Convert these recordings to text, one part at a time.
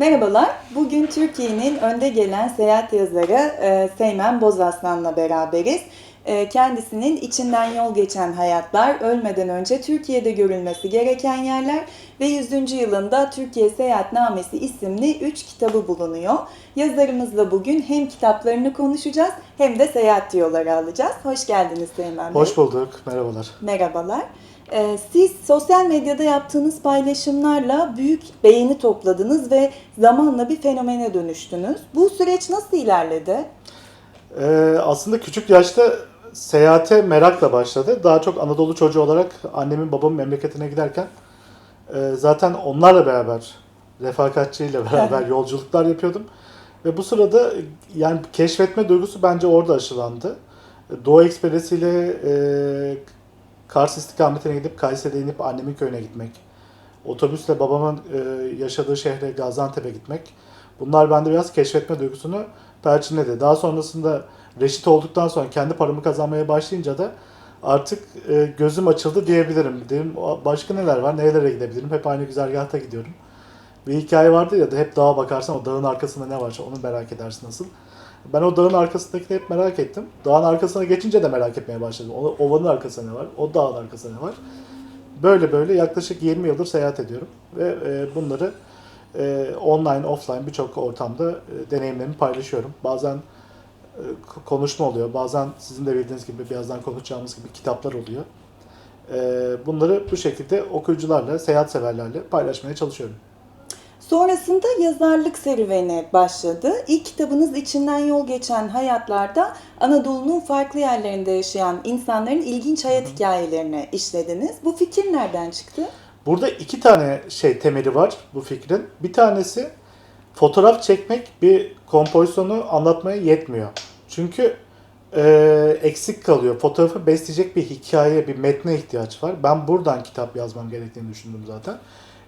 Merhabalar. Bugün Türkiye'nin önde gelen seyahat yazarı e, Seymen Bozaslan'la beraberiz. E, kendisinin içinden yol geçen hayatlar, ölmeden önce Türkiye'de görülmesi gereken yerler ve 100. yılında Türkiye Seyahatnamesi isimli 3 kitabı bulunuyor. Yazarımızla bugün hem kitaplarını konuşacağız hem de seyahat diyorları alacağız. Hoş geldiniz Seymen Bey. Hoş bulduk, merhabalar. Merhabalar. Ee, Siz sosyal medyada yaptığınız paylaşımlarla büyük beğeni topladınız ve zamanla bir fenomene dönüştünüz. Bu süreç nasıl ilerledi? Ee, aslında küçük yaşta seyahate merakla başladı. Daha çok Anadolu çocuğu olarak annemin babamın memleketine giderken e, zaten onlarla beraber, refakatçiyle beraber yolculuklar yapıyordum. Ve bu sırada yani keşfetme duygusu bence orada aşılandı. Doğu Ekspresi ile e, Kars istikametine gidip Kayseri'de inip annemin köyüne gitmek. Otobüsle babamın e, yaşadığı şehre Gaziantep'e gitmek. Bunlar bende biraz keşfetme duygusunu perçinledi. Daha sonrasında reşit olduktan sonra kendi paramı kazanmaya başlayınca da artık e, gözüm açıldı diyebilirim. Dedim başka neler var, nerelere gidebilirim? Hep aynı güzergahta gidiyorum. Bir hikaye vardı ya da hep dağa bakarsan o dağın arkasında ne var onu merak edersin nasıl. Ben o dağın arkasındakini hep merak ettim. Dağın arkasına geçince de merak etmeye başladım. O ovanın arkasında ne var? O dağın arkasında ne var? Böyle böyle yaklaşık 20 yıldır seyahat ediyorum. Ve e, bunları e, online, offline birçok ortamda e, deneyimlerimi paylaşıyorum. Bazen e, konuşma oluyor. Bazen sizin de bildiğiniz gibi birazdan konuşacağımız gibi kitaplar oluyor. E, bunları bu şekilde okuyucularla, seyahat severlerle paylaşmaya çalışıyorum. Sonrasında yazarlık serüveni başladı. İlk kitabınız içinden yol geçen hayatlarda Anadolu'nun farklı yerlerinde yaşayan insanların ilginç hayat hikayelerini işlediniz. Bu fikir nereden çıktı? Burada iki tane şey temeli var bu fikrin. Bir tanesi fotoğraf çekmek bir kompozisyonu anlatmaya yetmiyor. Çünkü e, eksik kalıyor. Fotoğrafı besleyecek bir hikaye, bir metne ihtiyaç var. Ben buradan kitap yazmam gerektiğini düşündüm zaten.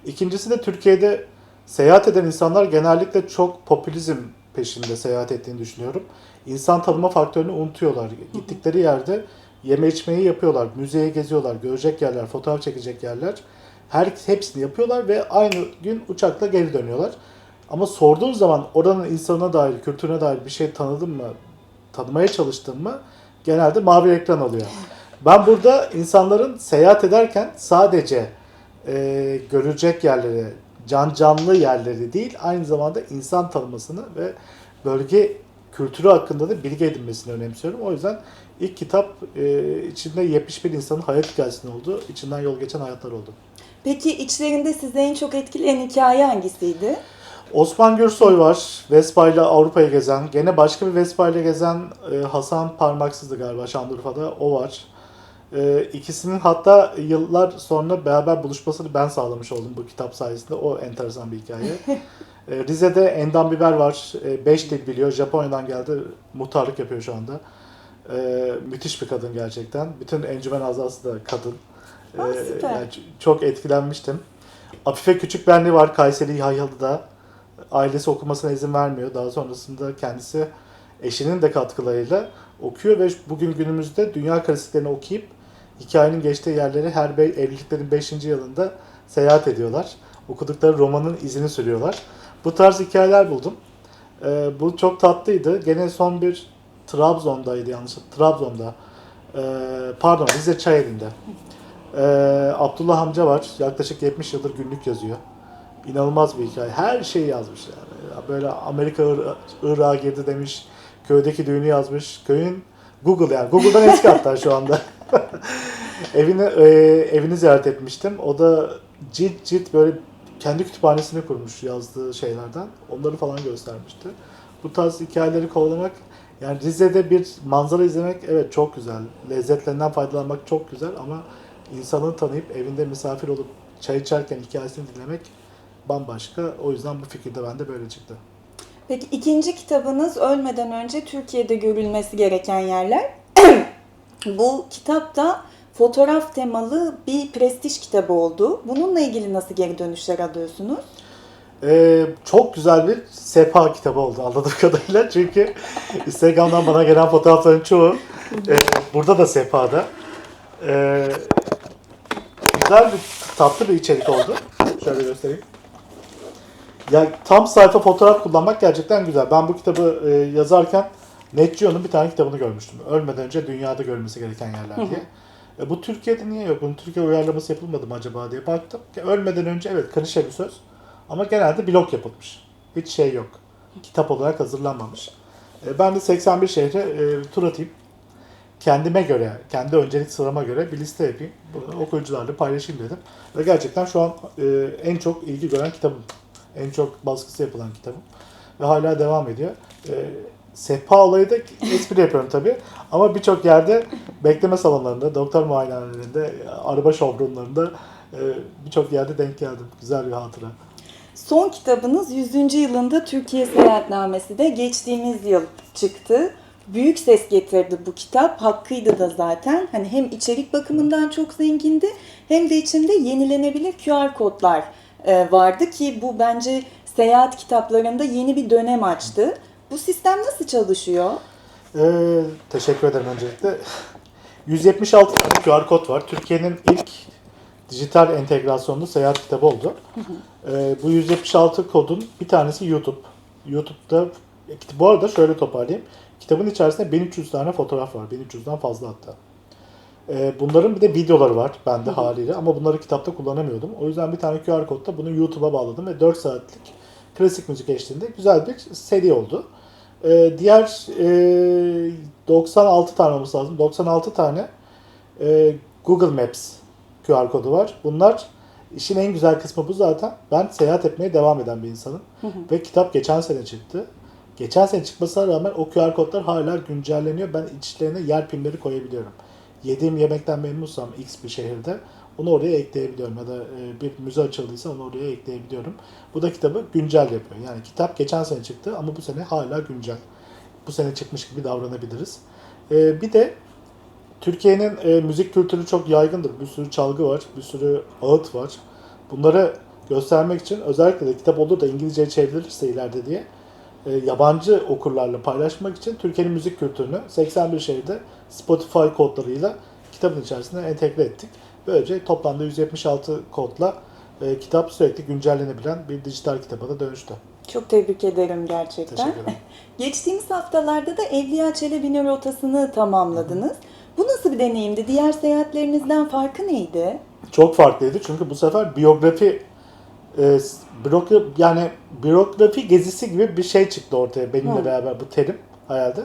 İkincisi de Türkiye'de seyahat eden insanlar genellikle çok popülizm peşinde seyahat ettiğini düşünüyorum. İnsan tanıma faktörünü unutuyorlar. Gittikleri yerde yeme içmeyi yapıyorlar, müzeye geziyorlar, görecek yerler, fotoğraf çekecek yerler. Her hepsini yapıyorlar ve aynı gün uçakla geri dönüyorlar. Ama sorduğun zaman oranın insanına dair, kültürüne dair bir şey tanıdın mı, tanımaya çalıştın mı genelde mavi ekran oluyor. Ben burada insanların seyahat ederken sadece e, görülecek yerleri, can canlı yerleri değil, aynı zamanda insan tanımasını ve bölge kültürü hakkında da bilgi edinmesini önemsiyorum. O yüzden ilk kitap e, içinde 71 insanın hayat hikayesinin olduğu, içinden yol geçen hayatlar oldu. Peki içlerinde sizi en çok etkileyen hikaye hangisiydi? Osman Gürsoy var. Vespa ile Avrupa'yı gezen. Gene başka bir Vespa ile gezen e, Hasan Parmaksız'dı galiba Şanlıurfa'da. O var. E, ikisinin hatta yıllar sonra beraber buluşmasını ben sağlamış oldum bu kitap sayesinde. O enteresan bir hikaye. E, Rize'de Endam Biber var. 5 dil biliyor. Japonya'dan geldi. Muhtarlık yapıyor şu anda. E, müthiş bir kadın gerçekten. Bütün encümen azası da kadın. Aa, E, süper. yani çok etkilenmiştim. Afife Küçük Benli var Kayseri Yahyalı'da. Ailesi okumasına izin vermiyor. Daha sonrasında kendisi eşinin de katkılarıyla okuyor ve bugün günümüzde dünya klasiklerini okuyup hikayenin geçtiği yerleri her be- evliliklerin 5. yılında seyahat ediyorlar. Okudukları romanın izini sürüyorlar. Bu tarz hikayeler buldum. Ee, bu çok tatlıydı. Gene son bir Trabzon'daydı yanlış. Trabzon'da. Ee, pardon Rize Çayeli'nde. Ee, Abdullah amca var. Yaklaşık 70 yıldır günlük yazıyor. İnanılmaz bir hikaye. Her şeyi yazmış yani. Ya Böyle Amerika Ir- Irak'a girdi demiş. Köydeki düğünü yazmış. Köyün Google yani. Google'dan eski hatta şu anda. evini e, evini ziyaret etmiştim. O da cilt cilt böyle kendi kütüphanesini kurmuş yazdığı şeylerden. Onları falan göstermişti. Bu tarz hikayeleri kovalamak yani Rize'de bir manzara izlemek evet çok güzel. Lezzetlerinden faydalanmak çok güzel ama insanı tanıyıp evinde misafir olup çay içerken hikayesini dinlemek bambaşka. O yüzden bu fikir de bende böyle çıktı. Peki ikinci kitabınız ölmeden önce Türkiye'de görülmesi gereken yerler. Bu kitap da fotoğraf temalı bir prestij kitabı oldu. Bununla ilgili nasıl geri dönüşler alıyorsunuz? Ee, çok güzel bir sepa kitabı oldu anladığım kadarıyla. Çünkü Instagram'dan bana gelen fotoğrafların çoğu e, burada da sepa'da. Ee, güzel bir tatlı bir içerik oldu. Şöyle göstereyim. Ya tam sayfa fotoğraf kullanmak gerçekten güzel. Ben bu kitabı e, yazarken Net Geo'nun bir tane kitabını görmüştüm. Ölmeden önce dünyada görülmesi gereken yerler diye. E, bu Türkiye'de niye yok? Bunun Türkiye uyarlaması yapılmadı mı acaba diye baktım. Ölmeden önce evet klişe bir söz. Ama genelde blog yapılmış. Hiç şey yok. Kitap olarak hazırlanmamış. E, ben de 81 şehre e, tur atayım. Kendime göre, kendi öncelik sırama göre bir liste yapayım. Bunu okuyucularla paylaşayım dedim. Ve gerçekten şu an e, en çok ilgi gören kitabım. En çok baskısı yapılan kitabım. Ve hala devam ediyor. E, sehpa olayı da espri yapıyorum tabii. Ama birçok yerde bekleme salonlarında, doktor muayenehanelerinde, araba showroomlarında e, birçok yerde denk geldim. Güzel bir hatıra. Son kitabınız 100. yılında Türkiye Seyahatnamesi de geçtiğimiz yıl çıktı. Büyük ses getirdi bu kitap. Hakkıydı da zaten. Hani hem içerik bakımından çok zengindi hem de içinde yenilenebilir QR kodlar vardı ki bu bence seyahat kitaplarında yeni bir dönem açtı. Bu sistem nasıl çalışıyor? Ee, teşekkür ederim öncelikle. 176 tane QR kod var. Türkiye'nin ilk dijital entegrasyonlu seyahat kitabı oldu. Ee, bu 176 kodun bir tanesi YouTube. YouTube'da bu arada şöyle toparlayayım. Kitabın içerisinde 1300 tane fotoğraf var. 1300'den fazla hatta. Ee, bunların bir de videoları var bende haliyle ama bunları kitapta kullanamıyordum. O yüzden bir tane QR kodla bunu YouTube'a bağladım ve 4 saatlik klasik müzik eşliğinde güzel bir seri oldu. Ee, diğer e, 96 tane olması lazım. 96 tane e, Google Maps QR kodu var. Bunlar işin en güzel kısmı bu zaten. Ben seyahat etmeye devam eden bir insanım. Ve kitap geçen sene çıktı. Geçen sene çıkmasına rağmen o QR kodlar hala güncelleniyor. Ben içlerine yer pinleri koyabiliyorum. Yediğim yemekten memnunsam X bir şehirde onu oraya ekleyebiliyorum ya da e, bir müze açıldıysa onu oraya ekleyebiliyorum. Bu da kitabı güncel yapıyor. Yani kitap geçen sene çıktı ama bu sene hala güncel. Bu sene çıkmış gibi davranabiliriz. E, bir de Türkiye'nin e, müzik kültürü çok yaygındır. Bir sürü çalgı var, bir sürü ağıt var. Bunları göstermek için özellikle de kitap olur da İngilizceye çevrilirse ileride diye yabancı okurlarla paylaşmak için Türkiye'nin müzik kültürünü 81 şehirde Spotify kodlarıyla kitabın içerisine entegre ettik. Böylece toplamda 176 kodla e, kitap sürekli güncellenebilen bir dijital kitaba da dönüştü. Çok tebrik ederim gerçekten. Teşekkür ederim. Geçtiğimiz haftalarda da Evliya Çelebi'nin rotasını tamamladınız. Bu nasıl bir deneyimdi? Diğer seyahatlerinizden farkı neydi? Çok farklıydı çünkü bu sefer biyografi e, bürogra- yani biyografi gezisi gibi bir şey çıktı ortaya benimle Hı. beraber bu terim hayalde.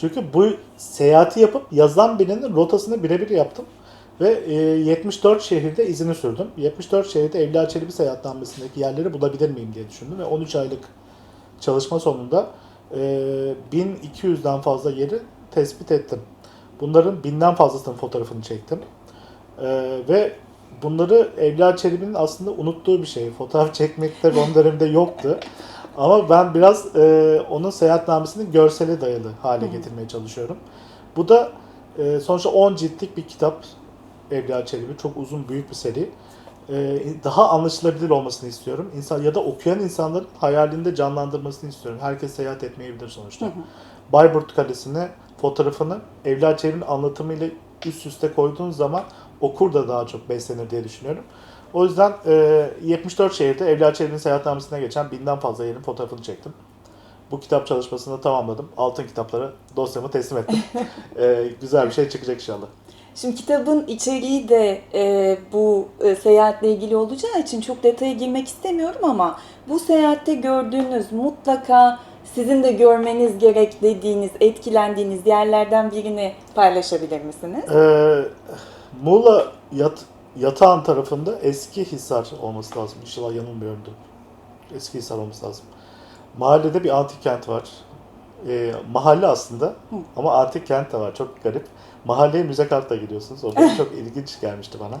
Çünkü bu seyahati yapıp yazan birinin rotasını birebir yaptım ve e, 74 şehirde izini sürdüm. 74 şehirde Evliya Çelebi seyahatnamesindeki yerleri bulabilir miyim diye düşündüm ve 13 aylık çalışma sonunda e, 1200'den fazla yeri tespit ettim. Bunların binden fazlasının fotoğrafını çektim. Ee, ve bunları Evliya Çelebi'nin aslında unuttuğu bir şey. Fotoğraf çekmekte Ron döneminde yoktu. Ama ben biraz e, onun seyahatnamesini görsele dayalı hale getirmeye çalışıyorum. Bu da e, sonuçta 10 ciltlik bir kitap Evliya Çelebi. Çok uzun, büyük bir seri. E, daha anlaşılabilir olmasını istiyorum. İnsan ya da okuyan insanların hayalinde canlandırmasını istiyorum. Herkes seyahat etmeyebilir sonuçta. Bayburt Kalesi'ne fotoğrafını Evliya Çelebi'nin anlatımıyla üst üste koyduğun zaman okur da daha çok beslenir diye düşünüyorum. O yüzden e, 74 şehirde Evliya Çelebi'nin seyahatnamesine geçen binden fazla yerin fotoğrafını çektim. Bu kitap çalışmasını tamamladım. Altın kitapları dosyamı teslim ettim. E, güzel bir şey çıkacak inşallah. Şimdi kitabın içeriği de e, bu e, seyahatle ilgili olacağı için çok detaya girmek istemiyorum ama bu seyahatte gördüğünüz mutlaka sizin de görmeniz gerek dediğiniz, etkilendiğiniz yerlerden birini paylaşabilir misiniz? Ee, Muğla yat, Yatağan tarafında eski Hisar olması lazım. İnşallah yanılmıyorumdur. Eski Hisar olması lazım. Mahallede bir antik kent var. Ee, mahalle aslında ama antik kent de var. Çok garip. Mahalleye müze kartla gidiyorsunuz. O da çok ilginç gelmişti bana.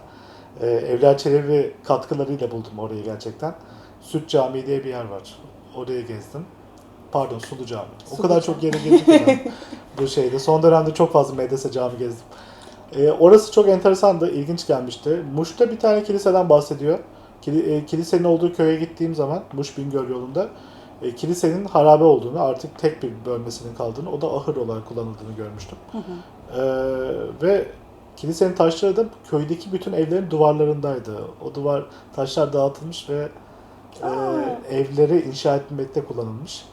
Ee, Evliya Çelebi katkılarıyla buldum orayı gerçekten. Süt Camii diye bir yer var. Oraya gezdim. Pardon Sulu Cami. O Sulu kadar Cami. çok yere gezdim bu şeyde. Son dönemde çok fazla medrese cami gezdim. Ee, orası çok enteresandı, ilginç gelmişti. Muş'ta bir tane kiliseden bahsediyor. Kili- e, kilisenin olduğu köye gittiğim zaman Muş Bingöl yolunda e, kilisenin harabe olduğunu, artık tek bir bölmesinin kaldığını, o da ahır olarak kullanıldığını görmüştüm. Ee, ve kilisenin taşları da köydeki bütün evlerin duvarlarındaydı. O duvar taşlar dağıtılmış ve e, evleri inşa etmekte kullanılmış.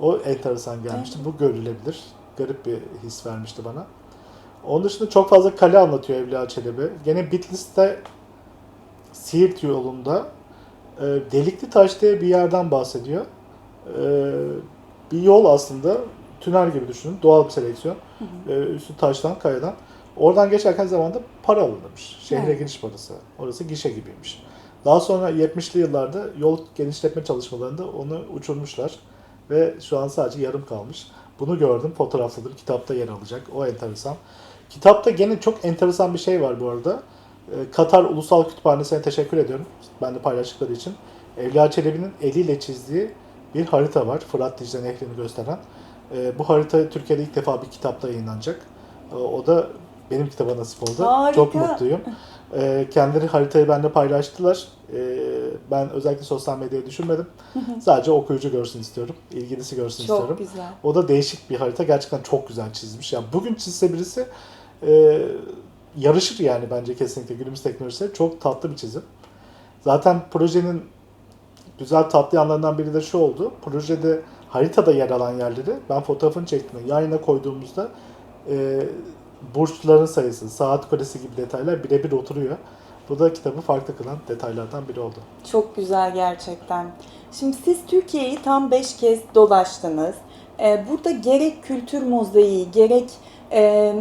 O enteresan gelmişti. Bu görülebilir. Garip bir his vermişti bana. Onun dışında çok fazla kale anlatıyor Evliya Çelebi. Gene Bitlis'te Siirt yolunda e, Delikli Taş diye bir yerden bahsediyor. E, bir yol aslında tünel gibi düşünün. Doğal bir seleksiyon. E, üstü taştan, kayadan. Oradan geçerken zamanda para alınmış. Şehre Evet. giriş parası. Orası gişe gibiymiş. Daha sonra 70'li yıllarda yol genişletme çalışmalarında onu uçurmuşlar. Ve şu an sadece yarım kalmış. Bunu gördüm, fotoğrafladım. Kitapta yer alacak. O enteresan. Kitapta gene çok enteresan bir şey var bu arada. Ee, Katar Ulusal Kütüphanesi'ne teşekkür ediyorum. Ben de paylaştıkları için. Evliya Çelebi'nin eliyle çizdiği bir harita var. Fırat Dicle Nehri'ni gösteren. Ee, bu harita Türkiye'de ilk defa bir kitapta yayınlanacak. Ee, o da benim kitaba nasip oldu. Harika. Çok mutluyum. Kendileri haritayı benimle paylaştılar. Ben özellikle sosyal medyaya düşürmedim. Sadece okuyucu görsün istiyorum. ilgilisi görsün Çok istiyorum. güzel. O da değişik bir harita. Gerçekten çok güzel çizmiş. Yani bugün çizse birisi e, yarışır yani bence kesinlikle günümüz teknolojisiyle. Çok tatlı bir çizim. Zaten projenin güzel tatlı yanlarından biri de şu oldu. Projede haritada yer alan yerleri ben fotoğrafını çektim. Yan yana koyduğumuzda e, burçların sayısı, saat kulesi gibi detaylar birebir oturuyor. Bu da kitabı farklı kılan detaylardan biri oldu. Çok güzel gerçekten. Şimdi siz Türkiye'yi tam 5 kez dolaştınız. Ee, burada gerek kültür mozaiği, gerek e,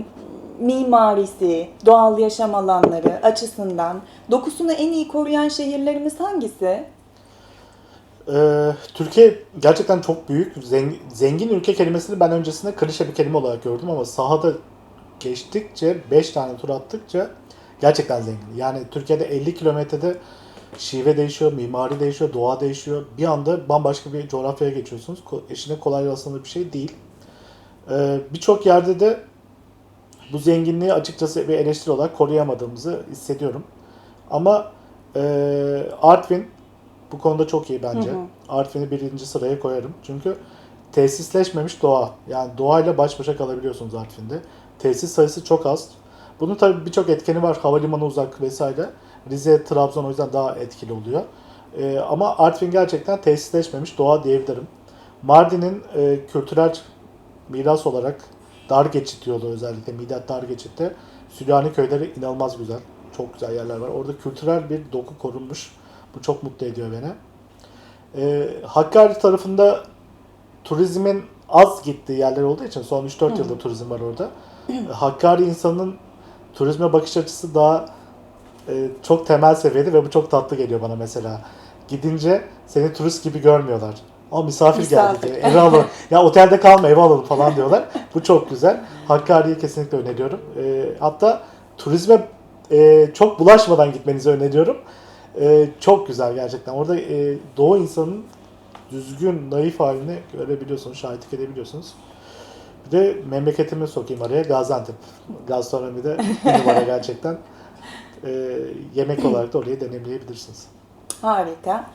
mimarisi, doğal yaşam alanları açısından dokusunu en iyi koruyan şehirlerimiz hangisi? Ee, Türkiye gerçekten çok büyük. Zengin, zengin ülke kelimesini ben öncesinde klişe bir kelime olarak gördüm ama sahada geçtikçe, 5 tane tur attıkça gerçekten zengin. Yani Türkiye'de 50 kilometrede şive değişiyor, mimari değişiyor, doğa değişiyor. Bir anda bambaşka bir coğrafyaya geçiyorsunuz. Eşine kolay rastlanır bir şey değil. Ee, Birçok yerde de bu zenginliği açıkçası bir eleştiri olarak koruyamadığımızı hissediyorum. Ama e, Artvin bu konuda çok iyi bence. Hı hı. Artvin'i birinci sıraya koyarım. Çünkü tesisleşmemiş doğa. Yani doğayla baş başa kalabiliyorsunuz Artvin'de. Tesis sayısı çok az. Bunun tabii birçok etkeni var. Havalimanı uzak vesaire. Rize, Trabzon o yüzden daha etkili oluyor. Ee, ama Artvin gerçekten tesisleşmemiş doğa diyebilirim. Mardin'in e, kültürel miras olarak dar geçit yolu özellikle Midat dar geçitte Süryani köyleri inanılmaz güzel. Çok güzel yerler var. Orada kültürel bir doku korunmuş. Bu çok mutlu ediyor beni. Ee, Hakkari tarafında turizmin az gittiği yerler olduğu için son 3-4 yıldır turizm var orada. Hakkari insanın turizme bakış açısı daha e, çok temel seviyede ve bu çok tatlı geliyor bana mesela. Gidince seni turist gibi görmüyorlar. O misafir, geldi Misafir. diye. Eve alalım. ya otelde kalma eve alalım falan diyorlar. Bu çok güzel. Hakkari'yi kesinlikle öneriyorum. E, hatta turizme e, çok bulaşmadan gitmenizi öneriyorum. E, çok güzel gerçekten. Orada e, doğu insanın düzgün, naif halini görebiliyorsunuz, şahitlik edebiliyorsunuz. Bir de memleketimi sokayım araya Gaziantep. Gastronomi de bir numara gerçekten. E, yemek olarak da orayı deneyimleyebilirsiniz. Harika.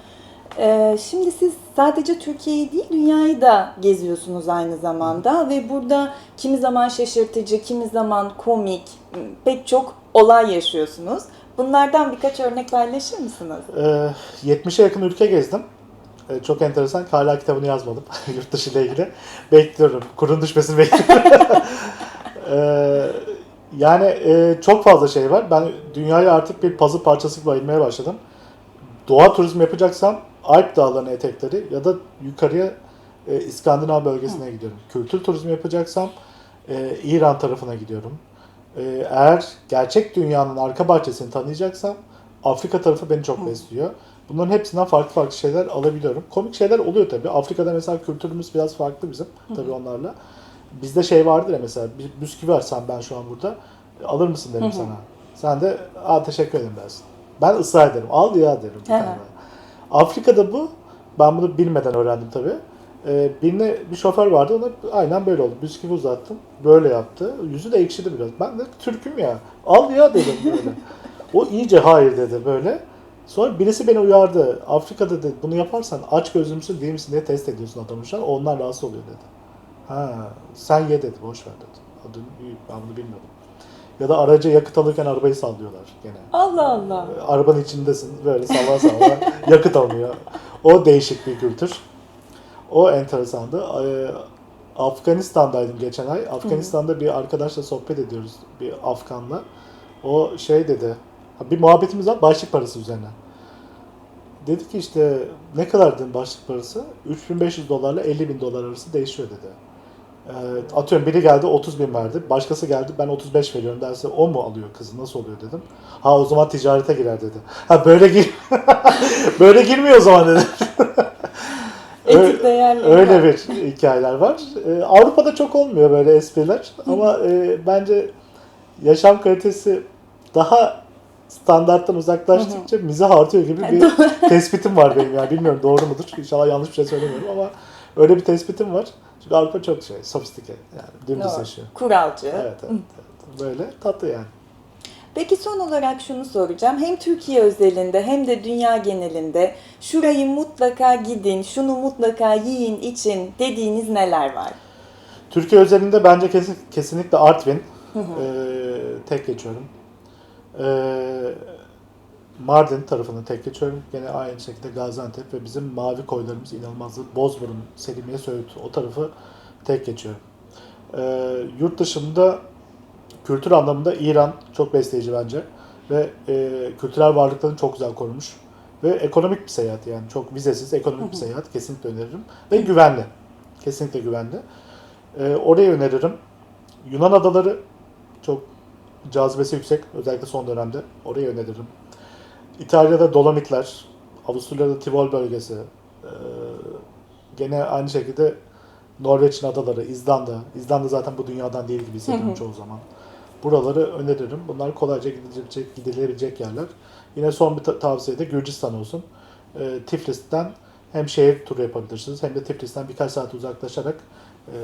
Ee, şimdi siz sadece Türkiye'yi değil dünyayı da geziyorsunuz aynı zamanda ve burada kimi zaman şaşırtıcı, kimi zaman komik pek çok olay yaşıyorsunuz. Bunlardan birkaç örnek paylaşır mısınız? Ee, 70'e yakın ülke gezdim. Ee, çok enteresan. Hala kitabını yazmadım. Yurt dışı ile ilgili. Bekliyorum. Kurun düşmesini bekliyorum. Ee, yani e, çok fazla şey var. Ben dünyayı artık bir puzzle parçası gibi ayırmaya başladım. Doğa turizmi yapacaksam Alp dağlarının etekleri ya da yukarıya e, İskandinav bölgesine gidiyorum. Kültür turizmi yapacaksam e, İran tarafına gidiyorum. E, eğer gerçek dünyanın arka bahçesini tanıyacaksam Afrika tarafı beni çok besliyor. Bunların hepsinden farklı farklı şeyler alabiliyorum. Komik şeyler oluyor tabii. Afrika'da mesela kültürümüz biraz farklı bizim tabii onlarla. Bizde şey vardır ya mesela bir bisküvi versem ben şu an burada e, alır mısın derim sana. Sen de Aa, teşekkür ederim dersin. Ben ısrar ederim. Al ya derim bir Hı hı. tane. Afrika'da bu. Ben bunu bilmeden öğrendim tabii. Ee, birine bir şoför vardı ona aynen böyle oldu. Bisküvi uzattım. Böyle yaptı. Yüzü de ekşidi biraz. Ben de Türk'üm ya. Al ya dedim böyle. o iyice hayır dedi böyle. Sonra birisi beni uyardı. Afrika'da dedi bunu yaparsan aç gözlü müsün değil misin diye test ediyorsun adamı. Onlar rahatsız oluyor dedi. Ha sen ye dedi. Boş ver dedi. Adını, ben bunu bilmiyordum. Ya da araca yakıt alırken arabayı sallıyorlar gene. Allah Allah. Arabanın içindesin böyle salla salla yakıt alıyor. O değişik bir kültür. O enteresandı. Ee, Afganistan'daydım geçen ay. Afganistan'da bir arkadaşla sohbet ediyoruz. Bir Afganla. O şey dedi. Bir muhabbetimiz var başlık parası üzerine. Dedi ki işte ne kadar dedim başlık parası? 3500 dolarla 50 bin dolar arası değişiyor dedi. Ee, atıyorum biri geldi 30 bin verdi. Başkası geldi ben 35 veriyorum derse o mu alıyor kızı nasıl oluyor dedim. Ha o zaman ticarete girer dedi. Ha böyle gir böyle girmiyor o zaman dedi. Etik Öyle var. bir hikayeler var. Ee, Avrupa'da çok olmuyor böyle espriler ama e, bence yaşam kalitesi daha standarttan uzaklaştıkça mizah artıyor gibi bir tespitim var benim yani bilmiyorum doğru mudur İnşallah yanlış bir şey söylemiyorum ama öyle bir tespitim var. Çünkü Avrupa çok şey sofistike yani dümdüz Doğru. yaşıyor. Kuralcı. Evet, evet, evet. Böyle tatlı yani. Peki son olarak şunu soracağım. Hem Türkiye özelinde hem de dünya genelinde şurayı mutlaka gidin, şunu mutlaka yiyin için dediğiniz neler var? Türkiye özelinde bence kesin, kesinlikle Artvin. Ee, tek geçiyorum. Ee, Mardin tarafını tek geçiyorum. Gene aynı şekilde Gaziantep ve bizim mavi koylarımız inanılmazdı. Bozburun, Selimiye, Söğüt o tarafı tek geçiyorum. Ee, yurt dışında kültür anlamında İran çok besleyici bence. Ve e, kültürel varlıklarını çok güzel korumuş. Ve ekonomik bir seyahat yani çok vizesiz ekonomik bir seyahat kesinlikle öneririm. Ve güvenli. Kesinlikle güvenli. Ee, orayı öneririm. Yunan adaları çok cazibesi yüksek. Özellikle son dönemde. Orayı öneririm. İtalya'da Dolomitler, Avusturya'da Tivol bölgesi, ee, gene aynı şekilde Norveç'in adaları, İzlanda. İzlanda zaten bu dünyadan değil gibi hissediyorum çoğu zaman. Buraları öneririm. Bunlar kolayca gidilebilecek, gidilebilecek yerler. Yine son bir ta- tavsiye de Gürcistan olsun. Ee, Tiflis'ten hem şehir turu yapabilirsiniz hem de Tiflis'ten birkaç saat uzaklaşarak e,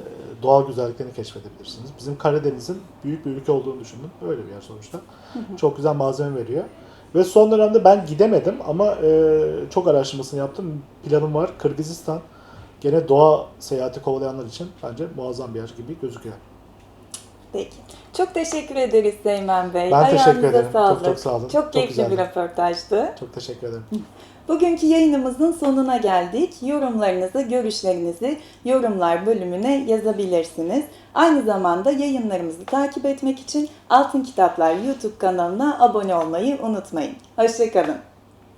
doğal güzelliklerini keşfedebilirsiniz. Bizim Karadeniz'in büyük bir ülke olduğunu düşündüm. Öyle bir yer sonuçta. Çok güzel malzeme veriyor. Ve son dönemde ben gidemedim ama e, çok araştırmasını yaptım. Planım var. Kırgızistan gene doğa seyahati kovalayanlar için bence muazzam bir yer gibi gözüküyor. Peki. Çok teşekkür ederiz Seymen Bey. Ben teşekkür Ayağınıza ederim. Çok Sağlık. çok sağ olun. Çok Çok keyifli güzeldi. bir röportajdı. Çok teşekkür ederim. Bugünkü yayınımızın sonuna geldik. Yorumlarınızı, görüşlerinizi yorumlar bölümüne yazabilirsiniz. Aynı zamanda yayınlarımızı takip etmek için Altın Kitaplar YouTube kanalına abone olmayı unutmayın. Hoşçakalın.